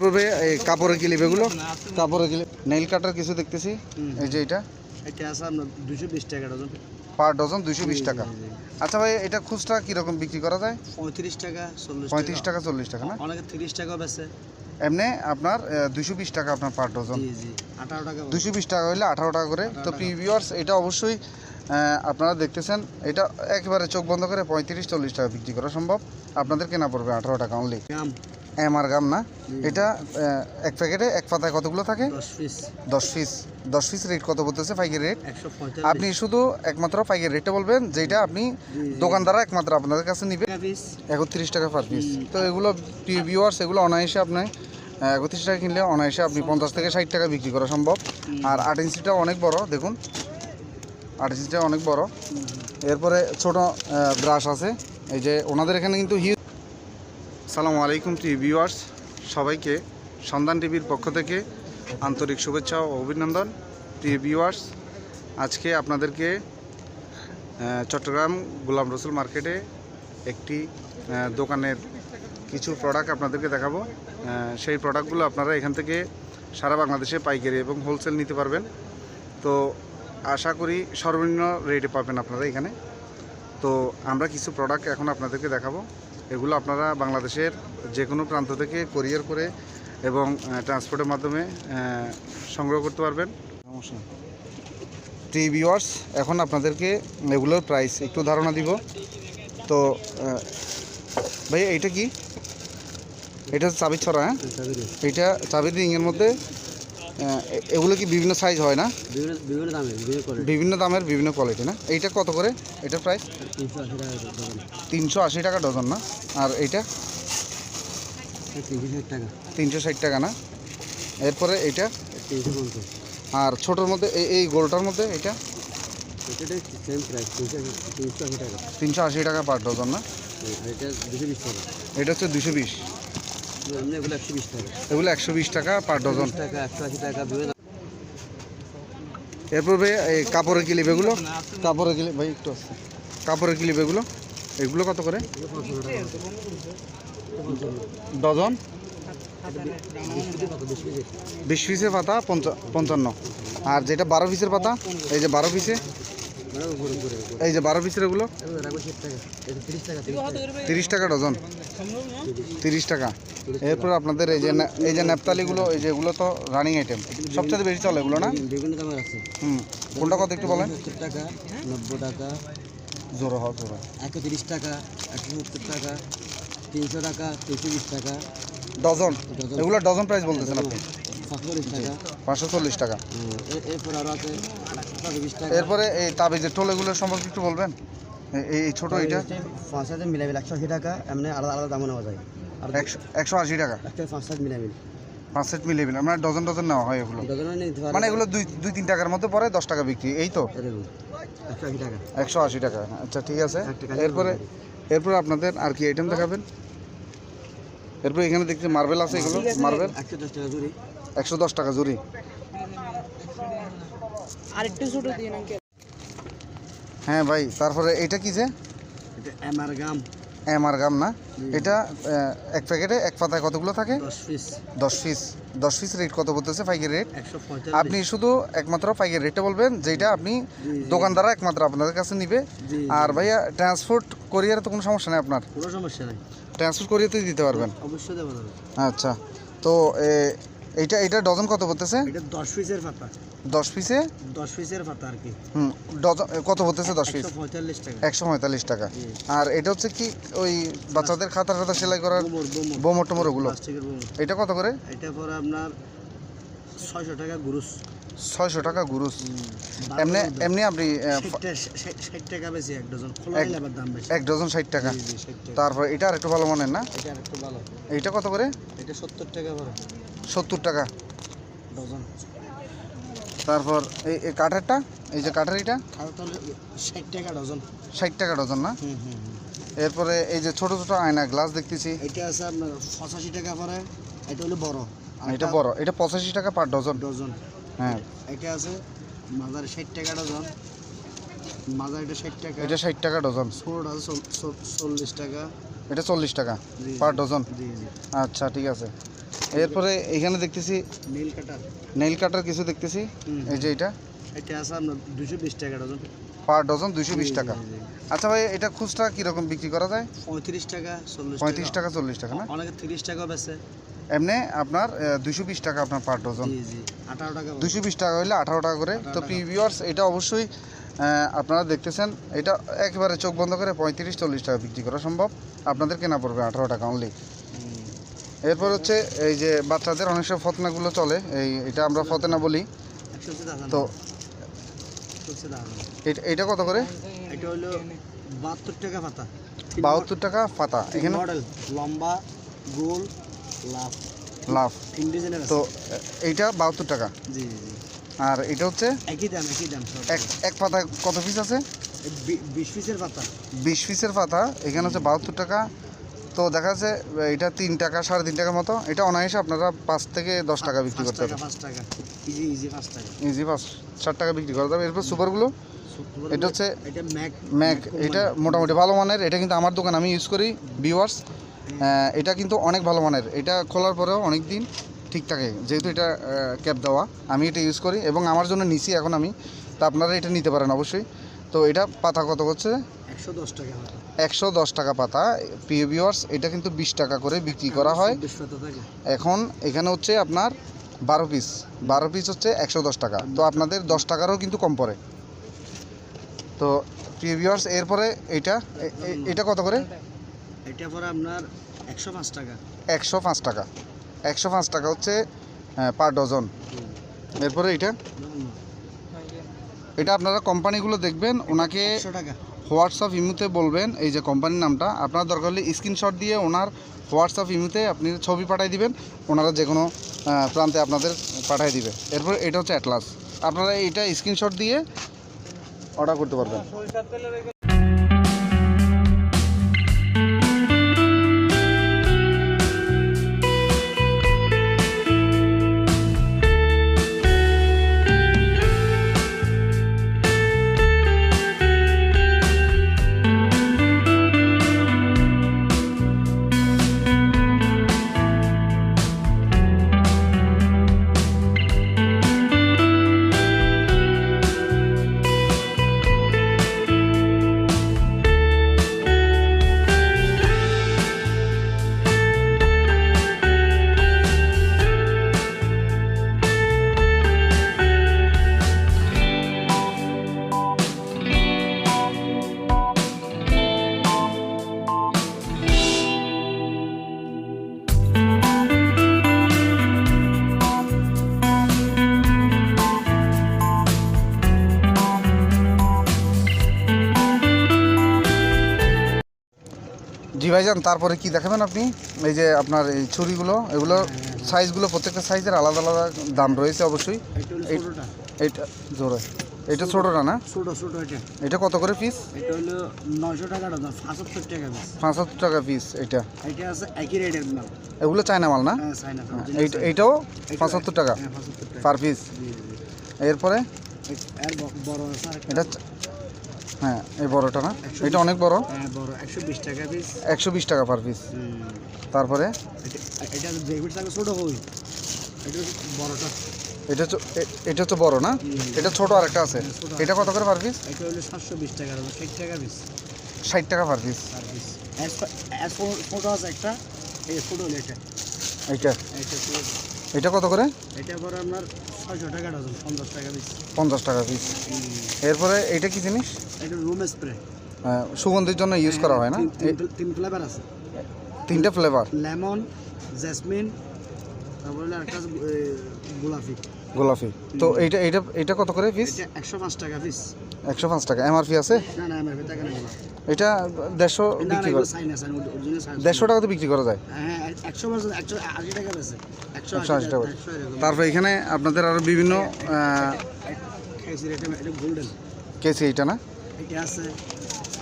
পূর্বে এই কাপড়ের ক্লিপ এগুলো? কাপড়ের ক্লিপ নেইল কাটার কিছু দেখতেছি। এই যে এটা এটা আছে আপনার দুশো বিশ টাকা ডজন। পার ডজন দুইশো বিশ টাকা। আচ্ছা ভাই এটা খুচরা কীরকম বিক্রি করা যায়? পঁয়ত্রিশ টাকা চল্লিশ পঁয়ত্রিশ টাকা। চল্লিশ টাকা না? অনেকে তিরিশ টাকা বেছে এমনি আপনার দুশো বিশ টাকা আপনার পার ডজন। জি জি। আঠারো টাকা বেচে। দুশো বিশ টাকা হলে আঠারো টাকা করে। তো প্রিভিউয়ার্স এটা অবশ্যই আপনারা দেখতেছেন এটা একেবারে চোখ বন্ধ করে পঁয়ত্রিশ চল্লিশ টাকা বিক্রি করা সম্ভব। আপনাদের কেনা পড়বে আঠারো টাকা অনলি এমআর গাম না? এটা এক প্যাকেটে এক পাতায় কতগুলো থাকে? দশ পিস। দশ পিস। রেট কত বলতেছে পাইকারি রেট আপনি শুধু একমাত্র পাইকারি রেটটা বলবেন যেটা আপনি দোকানদাররা একমাত্র আপনাদের কাছে নিবে। একত্রিশ টাকা পার পিস তো এগুলো ভিউয়ার্স এগুলো অনায়াসে আপনার একত্রিশ টাকা কিনলে অনায়াসে আপনি পঞ্চাশ থেকে ষাট টাকা বিক্রি করা সম্ভব। আর আট ইঞ্চিটা অনেক বড় দেখুন। আট ইঞ্চিটা অনেক বড়। এরপরে ছোট ব্রাশ আছে। এই যে ওনাদের এখানে কিন্তু হিউজ সালামু আলাইকুম টিভি ভিউয়ার্স, সবাইকে সন্ধান টিভির পক্ষ থেকে আন্তরিক শুভেচ্ছা ও অভিনন্দন। টিভি ভিউয়ার্স, আজকে আপনাদেরকে চট্টগ্রাম গোলাম রসুল মার্কেটে একটি দোকানের কিছু প্রোডাক্ট আপনাদেরকে দেখাবো। সেই প্রোডাক্টগুলো আপনারা এখান থেকে সারা বাংলাদেশে পাইকারি এবং হোলসেল নিতে পারবেন। তো আশা করি সর্বনিম্ন রেটে পাবেন আপনারা এখানে। তো আমরা কিছু প্রোডাক্ট এখন আপনাদেরকে দেখাবো। এগুলো আপনারা বাংলাদেশের যে কোনো প্রান্ত থেকে কোরিয়ার করে এবং ট্রান্সপোর্টের মাধ্যমে সংগ্রহ করতে পারবেন। টি ভিওয়ার্স এখন আপনাদেরকে এগুলোর প্রাইস একটু ধারণা দিব। তো ভাই এইটা কি? এটা চাবি ছড়া হ্যাঁ? এটা চাবির। রিংয়ের মধ্যে এগুলো কি বিভিন্ন সাইজ হয় না? বিভিন্ন বিভিন্ন দামে বিভিন্ন দামের বিভিন্ন কোয়ালিটি না? এইটা কত করে? এটা প্রাইস তিনশো আশি টাকা ডজন না? আর এইটা? তিনশো ষাট টাকা। না? এরপরে পঞ্চাশ। আর ছোটোর মধ্যে এই গোলটার মধ্যে এটা এটা তিনশো আশি টাকা। পার ডজন না? এটা এটা হচ্ছে দুশো বিশ। এগুলো একশো বিশ টাকা। পার ডজন এরপরে এই কাপড়ের ক্লিপ এগুলো? কাপড়ের ক্লিপ ভাই একটু আসছে কাপড়ের ক্লিপ এগুলো? এগুলো কত করে? ডজন? বিশ পিসের পাতা পঞ্চা- পঞ্চান্ন। আর যেটা বারো পিসের পাতা এই যে বারো পিসে? এই যে বারো পিসের এগুলো? তিরিশ টাকা ডজন। তিরিশ টাকা। এরপর আপনাদের এই যে এই যে নেপতালিগুলো, এই যে এগুলো তো রানিং আইটেম সবচেয়ে বেশি চলে এগুলো না? বিভিন্ন দামের আছে হুম। কোনটা কত একটু বলেন? টাকা নব্বই টাকা জোরো হওয়া জোরো। একশো তিরিশ টাকা একশো সত্তর টাকা তিনশো টাকা তিনশো বিশ টাকা ডজন। এগুলো ডজন প্রাইস বলতেছেন আপনি। সাতশো চল্লিশ টাকা পাঁচশো চল্লিশ টাকা। এরপর আরও আছে। এরপরে এই তাবিজের টোল এগুলোর সম্পর্কে একটু বলবেন? এই- ছোট এইটা? পাঁচ হাজার মিলামিল একশো আশি টাকা এমনি আলাদা আলাদা দামও নেওয়া যায়। আর একশো একশো আশি টাকা? পাঁচ হাজার মিলামিল। পাঁচ সেট মিলিয়ে মিলে মানে ডজন ডজন নেওয়া হয় এগুলো। পারে মানে এগুলো দুই দুই তিন টাকার মধ্যে পরে দশ টাকা বিক্রি এই তো? এরকম একশো আশি টাকা। একশো আশি টাকা আচ্ছা ঠিক আছে। এরপরে এরপরে আপনাদের আর কি আইটেম দেখাবেন? এরপরে এখানে দেখছি মার্বেল আছে এগুলো মার্বেল একশো দশ টাকা জুড়ি একশো দশ টাকা জুড়ি আরেকটু ছোট দিন আঙ্কেল হ্যাঁ ভাই তারপরে এটা কি যে? এটা এমআর গাম এমআর গাম না? এটা এক প্যাকেটে এক পাতায় কতগুলো থাকে? দশ পিস দশ পিস দশ পিস রেট কত বলতেছে পাইকারি রেট আপনি শুধু একমাত্র পাইকারি রেটে বলবেন যেটা আপনি দোকানদাররা একমাত্র আপনাদের কাছে নিবে। আর ভাইয়া ট্রান্সপোর্ট কোরিয়ারে তো কোনো সমস্যা নেই আপনার? কোনো সমস্যা নাই। ট্রান্সপোর্ট কোরিয়াতেই দিতে পারবেন? অবশ্যই আচ্ছা তো এ, এইটা এইটা ডজন কত পড়তেছে? এটা দশ পিসের পাতা। দশ পিসে? দশ পিসের পাতা আর কি। হুম ডজন কত পড়তেছে দশ পিস? একশো পঁয়তাল্লিশ টাকা। একশো পঁয়তাল্লিশ টাকা। আর এটা হচ্ছে কি ওই বাচ্চাদের খাতা খাতা সেলাই করার বোমর টোমর ওগুলো? এটা কত করে? এটা পরে আপনার ছয়শো টাকা গুরুস। ছয়শো টাকা গুরুস। এমনি এমনি আপনি ষাট টাকা বেশি এক ডজন। দাম বেশি। এক ডজন ষাট টাকা। জি, জি, 60 টাকা। তারপর এটা আর একটু ভালো মানের না? এটা আর একটু ভালো। এইটা কত করে? এটা সত্তর টাকা সত্তর টাকা। ডজন। তারপর এই কাঠেরটা? এই যে কাঠের এটা ষাট টাকা ডজন। ষাট টাকা ডজন না। এরপরে এই যে ছোট ছোট আয়না গ্লাস দেখতেছি। এটা আছে আপনার পঁচাশি টাকা পরে এটা হলো বড়। এটা বড় এটা পঁচাশি টাকা পার ডজন। ডজন। হ্যাঁ। এটা আছে মাজার ষাট টাকা ডজন। মাজার এটা ষাট টাকা। এটা ষাট টাকা ডজন। ছোট আছে চল- চল- চল্লিশ টাকা। এটা চল্লিশ টাকা পার ডজন। জি জি। আচ্ছা ঠিক আছে। এরপরে এখানে দেখতেছি নীল কাটার। নেইল কাটার কিছু দেখতেছি। এই যে এটা। এটা আছে আপনার দুশো বিশ টাকা ডজন। পার ডজন দুইশো বিশ টাকা। আচ্ছা ভাই এটা খুচরা কীরকম বিক্রি করা যায়? পঁয়ত্রিশ টাকা চল্লিশ পঁয়ত্রিশ টাকা। চল্লিশ টাকা না? অনেকে তিরিশ টাকা বেছে এমনি আপনার দুশো বিশ টাকা আপনার পার ডজন। দুশো বিশ টাকা হলে আঠারো টাকা করে। তো 18 টাকা। প্রিভিউয়ার্স এটা অবশ্যই আপনারা দেখতেছেন এটা একেবারে চোখ বন্ধ করে পঁয়ত্রিশ চল্লিশ টাকা বিক্রি করা সম্ভব। আপনাদের কেনা পড়বে আঠারো টাকা অনলি এরপর হচ্ছে এই যে বাচ্চাদের অনেক সব ফতনাগুলো চলে এই এটা আমরা ফতেনা বলি। তো এটা- এটা কত করে? এটা হলো বাহাত্তর টাকা পাতা। বাহাত্তর টাকা পাতা। এখানে লম্বা গোল। লাভ তো এইটা বাহাত্তর টাকা। জি জি জি। আর এটা হচ্ছে? একই দাম একই দাম এক এক পাতা কত পিস আছে? বিশ পিসের পাতা। বিশ পিসের পাতা এখানে হচ্ছে বাহাত্তর টাকা। তো দেখা যাচ্ছে এটা তিন টাকা সাড়ে তিন টাকার মতো। এটা অনায়াসে আপনারা পাঁচ থেকে দশ টাকা বিক্রি করতে পারবেন। ইজি পাঁচ ষাট টাকা বিক্রি করা যাবে। এরপর সুপারগুলো? এটা হচ্ছে ম্যাক ম্যাক। এটা মোটামুটি ভালো মানের। এটা কিন্তু আমার দোকান আমি ইউজ করি ভিওয়ার্স এটা কিন্তু অনেক ভালো মানের। এটা খোলার পরেও অনেক দিন ঠিক থাকে যেহেতু এটা ক্যাপ দেওয়া। আমি এটা ইউজ করি এবং আমার জন্য নিছি এখন আমি তো আপনারা এটা নিতে পারেন অবশ্যই। তো এটা পাতা কত হচ্ছে? একশো দশ টাকা পাতা। একশো দশ টাকা পাতা। প্রিয় ভিওয়ার্স এটা কিন্তু বিশ টাকা করে বিক্রি করা হয়। এখন এখানে হচ্ছে আপনার বারো পিস বারো পিস হচ্ছে একশো দশ টাকা। তো আপনাদের দশ টাকারও কিন্তু কম পড়ে। তো প্রিয় ভিওয়ার্স এরপরে এটা এটা কত করে? এটা পরে আপনার একশো পাঁচ টাকা। একশো পাঁচ টাকা। একশো পাঁচ টাকা হচ্ছে পার ডজন এরপরে এটা এটা আপনারা কোম্পানিগুলো দেখবেন ওনাকে হোয়াটসঅ্যাপ ইমুতে বলবেন এই যে কোম্পানির নামটা। আপনার দরকার হলে স্ক্রিনশট দিয়ে ওনার হোয়াটসঅ্যাপ ইমুতে আপনি ছবি পাঠিয়ে দিবেন ওনারা যে কোনো প্রান্তে আপনাদের পাঠিয়ে দিবে। এরপর এটা হচ্ছে অ্যাটলাস আপনারা এটা স্ক্রিনশট দিয়ে অর্ডার করতে পারবেন। ভাইজান তারপরে কি দেখাবেন আপনি? এই যে আপনার এই ছুরিগুলো এগুলো সাইজগুলো প্রত্যেকটা সাইজের আলাদা আলাদা দাম রয়েছে অবশ্যই। এইটা জোরে। এটা ছোটোটা না? ছোটো ছোটো এটা। এটা কত করে পিস এটা হলো নয়শো টাকা ডজন পঁচাত্তর টাকা পিস পাঁচাত্তর টাকা পিস এটা। এটা আছে একই রেটের মাল। এগুলো চায়না মাল না? হ্যাঁ এইটা এইটাও পাঁচাত্তর টাকা হ্যাঁ পার পিস জি জি। এরপরে? বড় এটা হ্যাঁ এই বড়টা না? এটা অনেক বড়? হ্যাঁ বড়। একশো বিশ টাকা পিস একশো বিশ টাকা পার পিস তারপরে? এটা ডেবিট থাকে ছোটো হই এটা বড়টা। এটা হচ্ছে বড় না? এটা ছোট আরেকটা আছে। এটা কত করে পার পিস এটা হলো টাকা ষাট টাকা পিস ষাট টাকা per piece per piece as photo আছে একটা। এই হলো এটা। তো এটা কত করে? এটা পরে আপনার ছয়শো টাকা ডজন পঞ্চাশ টাকা পিস। পঞ্চাশ টাকা পিস। এরপরে এইটা কি জিনিস? এটা রুম স্প্রে সুগন্ধির জন্য ইউজ করা হয় না? তিন ফ্লেভার আছে। তিনটে ফ্লেভার লেমন জেসমিন তারপরে একটা এ, গোলাপি। গোলাপি। তো এইটা এইটা এটা কত করে পিস এটা একশো পাঁচ টাকা পিস একশো পাঁচ টাকা। এমআরপি আছে? টাকা এটা দেড়শো বিক্রি করে। দেড়শো টাকাতে বিক্রি করা যায়। হ্যাঁ একশো পার্সেন্ট একশো আশি টাকা টাকা। তারপর এখানে আপনাদের আরও বিভিন্ন এটা এটা কেসি এইটা না? এটা আছে।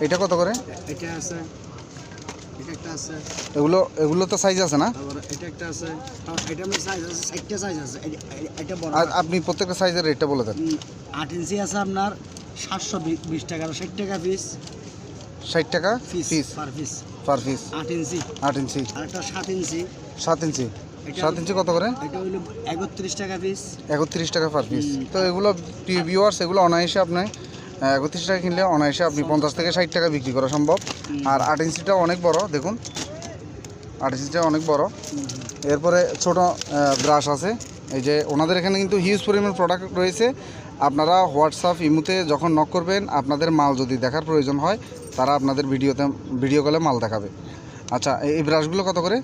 এটা কত করে? এটা এটা এগুলো এগুলো তো সাইজ আছে না? এটা এটা- এটা- এটা আপনি প্রত্যেকটা সাইজের রেটটা বলে দেন। আট ইঞ্চি আছে আপনার। সাতশো বিশ টাকা ষাট টাকা পিস ষাট টাকা piece per piece per piece আট ইঞ্চি। আট ইঞ্চি। আর একটা সাত ইঞ্চি। সাত ইঞ্চি। সাত ইঞ্চি কত করে? এটা হলো একত্রিশ টাকা পিস একত্রিশ টাকা পার পিস তো এগুলো ভিউয়ার্স এগুলো অনায়াসে আপনি একত্রিশ টাকা কিনলে অনায়াসে আপনি পঞ্চাশ থেকে ষাট টাকা বিক্রি করা সম্ভব। আর আট ইঞ্চিটা অনেক বড় দেখুন। আট ইঞ্চিটা অনেক বড়। এরপরে ছোট ব্রাশ আছে। এই যে ওনাদের এখানে কিন্তু হিউজ পরিমাণ প্রোডাক্ট রয়েছে। আপনারা হোয়াটসঅ্যাপ ইমুতে যখন নক করবেন আপনাদের মাল যদি দেখার প্রয়োজন হয় তারা আপনাদের ভিডিওতে ভিডিও কলে মাল দেখাবে। আচ্ছা এই- ব্রাশগুলো কত করে?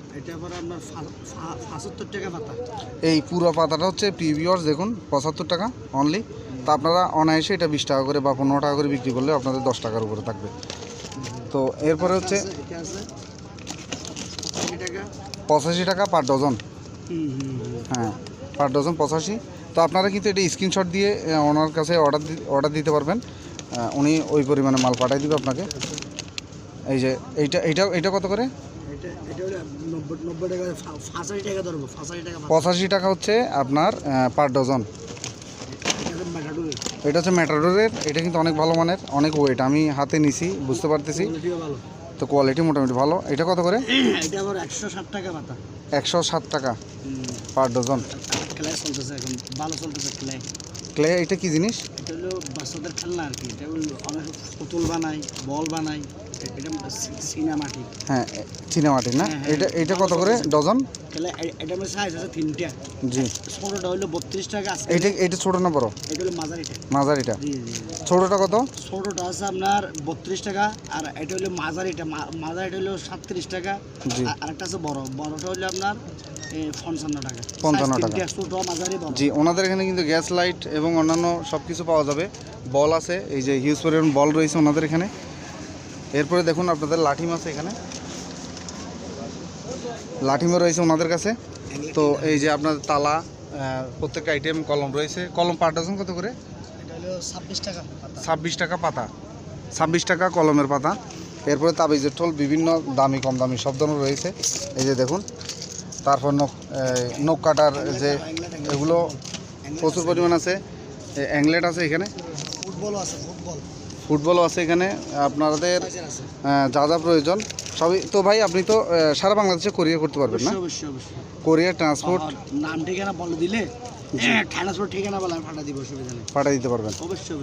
এই পুরো পাতাটা হচ্ছে প্রিভিউয়ার্স দেখুন পঁচাত্তর টাকা অনলি তা আপনারা অনায়াসে এটা বিশ টাকা করে বা পনেরো টাকা করে বিক্রি করলে আপনাদের দশ টাকার উপরে থাকবে। তো এরপরে হচ্ছে পঁচাশি টাকা। Per dozen. হ্যাঁ। পার ডজন পঁচাশি। তো আপনারা কিন্তু এটা স্ক্রিনশট দিয়ে ওনার কাছে অর্ডার অর্ডার দিতে পারবেন। উনি ওই পরিমাণে মাল পাঠিয়ে দিবে আপনাকে। এই যে এইটা এইটা এইটা কত করে। পঁচাশি টাকা হচ্ছে আপনার পার ডজন। এটা হচ্ছে ম্যাটাডোরের এটা কিন্তু অনেক ভালো মানের অনেক ওয়েট আমি হাতে নিছি বুঝতে পারতেছি। তো কোয়ালিটি মোটামুটি ভালো। এটা কত করে? একশো ষাট টাকা পাতা। একশো সাত টাকা পার ডজন। ক্লাই চলতেছে এখন ভালো চলতেছে ক্লাই ক্লে এটা কি জিনিস? এটা হলো বাচ্চাদের খেলনা আর কি এটা হলো অনেক পুতুল বানাই বল বানাই এটা সিনেমাটিক হ্যাঁ চিনামাটির না? হ্যাঁ, হ্যাঁ। এটা এটা কত করে? ডজন? খেলা এটা আমার সাইজ আছে তিনটা। জি। ছোটোটা হলো বত্রিশ টাকা এটা এটা ছোটো না বড়? এটা হলো মাঝারিটা। মাঝারিটা। ছোটোটা কত? ছোটোটা আছে আপনার বত্রিশ টাকা আর এটা হলো মাঝারিটা মাঝারিটা হলো সাতত্রিশ টাকা আর আরেকটা আছে বড়। বড়টা হলো আপনার পঞ্চান্ন টাকা। পঞ্চান্ন জি ওনাদের এখানে কিন্তু গ্যাস লাইট এবং অন্যান্য সব কিছু পাওয়া যাবে। বল আছে এই যে হিউজ পরিমাণ বল রয়েছে ওনাদের এখানে। এরপরে দেখুন আপনাদের লাঠিম আছে এখানে। লাঠিমও রয়েছে ওনাদের কাছে। তো এই যে আপনাদের তালা প্রত্যেকটা আইটেম কলম রয়েছে। কলম পার ডজন কত করে? ছাব্বিশ টাকা পাতা। ছাব্বিশ টাকা পাতা। ছাব্বিশ টাকা কলমের পাতা। এরপরে তাবিজের ঠোল বিভিন্ন দামি কম দামি সব ধরনের রয়েছে। এই যে দেখুন তারপর নখ কাটার যে এগুলো প্রচুর পরিমাণ আছে। অ্যাংলেট আছে এখানে। ফুটবলও আছে ফুটবল। ফুটবলও আছে এখানে। আপনাদের যা যা প্রয়োজন সবই তো ভাই আপনি তো সারা বাংলাদেশে কোরিয়ার করতে পারবেন না? কোরিয়ার ট্রান্সপোর্ট নাম ঠিকানা বলে দিলে নেই। পাঠিয়ে দিতে পারবেন।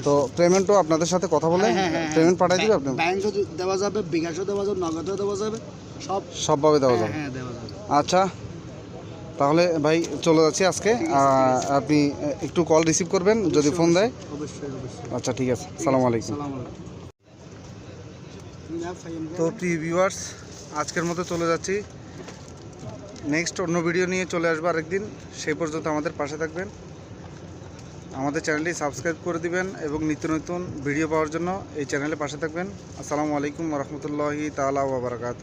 তো পেমেন্টও আপনাদের সাথে কথা বলে হ্যাঁ, হ্যাঁ, পেমেন্ট পাঠিয়ে দিবে আপনি? ব্যাংকও দেওয়া যাবে বিকাশও দেওয়া যাবে নগদও দেওয়া যাবে সব সবভাবে হ্যাঁ হ্যাঁ দেওয়া যাবে। আচ্ছা। তাহলে ভাই চলে যাচ্ছি আজকে। আপনি একটু কল রিসিভ করবেন যদি ফোন দেয়। অবশ্যই অবশ্যই। আচ্ছা ঠিক আছে। সালাম আলাইকুম। সালাম আলাইকুম। তো প্রিয় ভিউয়ার্স আজকের মতো চলে যাচ্ছি। নেক্সট অন্য ভিডিও নিয়ে চলে আসব আরেকদিন। সেই পর্যন্ত আমাদের পাশে থাকবেন। আমাদের চ্যানেলটি সাবস্ক্রাইব করে দিবেন এবং নিত্য নতুন ভিডিও পাওয়ার জন্য এই চ্যানেলে পাশে থাকবেন। আসসালামু আলাইকুম রহমতুল্লাহি তালা বাবরকাত